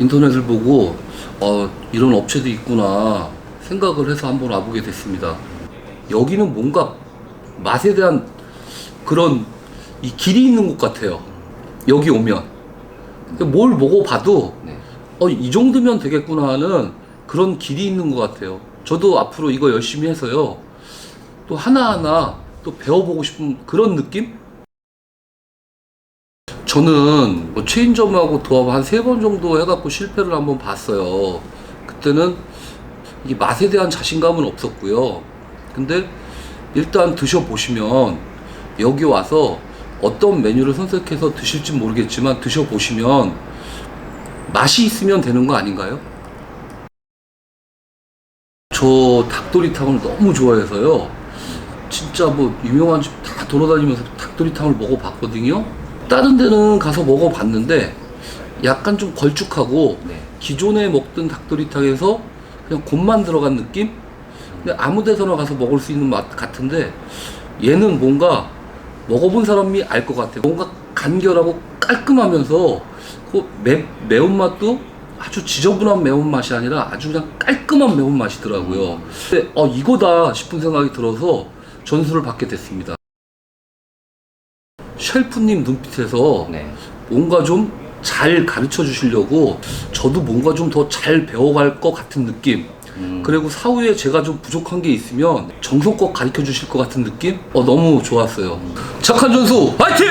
인터넷을 보고 어, 이런 업체도 있구나 생각을 해서 한번 와보게 됐습니다. 여기는 뭔가 맛에 대한 그런 이 길이 있는 곳 같아요. 여기 오면 뭘 먹어봐도 네. 어, 이 정도면 되겠구나 하는 그런 길이 있는 것 같아요. 저도 앞으로 이거 열심히 해서요. 또 하나하나 또 배워보고 싶은 그런 느낌? 저는 뭐 체인점하고 도합 한 세 번 정도 해갖고 실패를 한번 봤어요. 그때는 이 맛에 대한 자신감은 없었고요. 근데 일단 드셔보시면 여기 와서 어떤 메뉴를 선택해서 드실지 모르겠지만 드셔보시면 맛이 있으면 되는 거 아닌가요? 저 닭도리탕을 너무 좋아해서요. 진짜 뭐 유명한 집 다 돌아다니면서 닭도리탕을 먹어봤거든요. 다른 데는 가서 먹어봤는데 약간 좀 걸쭉하고 네. 기존에 먹던 닭도리탕에서 그냥 곱만 들어간 느낌? 근데 아무 데서나 가서 먹을 수 있는 맛 같은데 얘는 뭔가 먹어본 사람이 알 것 같아요. 뭔가 간결하고 깔끔하면서 그 매, 매운맛도 아주 지저분한 매운맛이 아니라 아주 그냥 깔끔한 매운맛이더라고요. 근데 어, 이거다 싶은 생각이 들어서 전수를 받게 됐습니다. 셰프님 눈빛에서 네. 뭔가 좀 잘 가르쳐 주시려고 저도 뭔가 좀 더 잘 배워갈 것 같은 느낌. 음, 그리고 사후에 제가 좀 부족한 게 있으면 정성껏 가르쳐 주실 것 같은 느낌? 어, 너무 좋았어요. 착한 전수, 화이팅!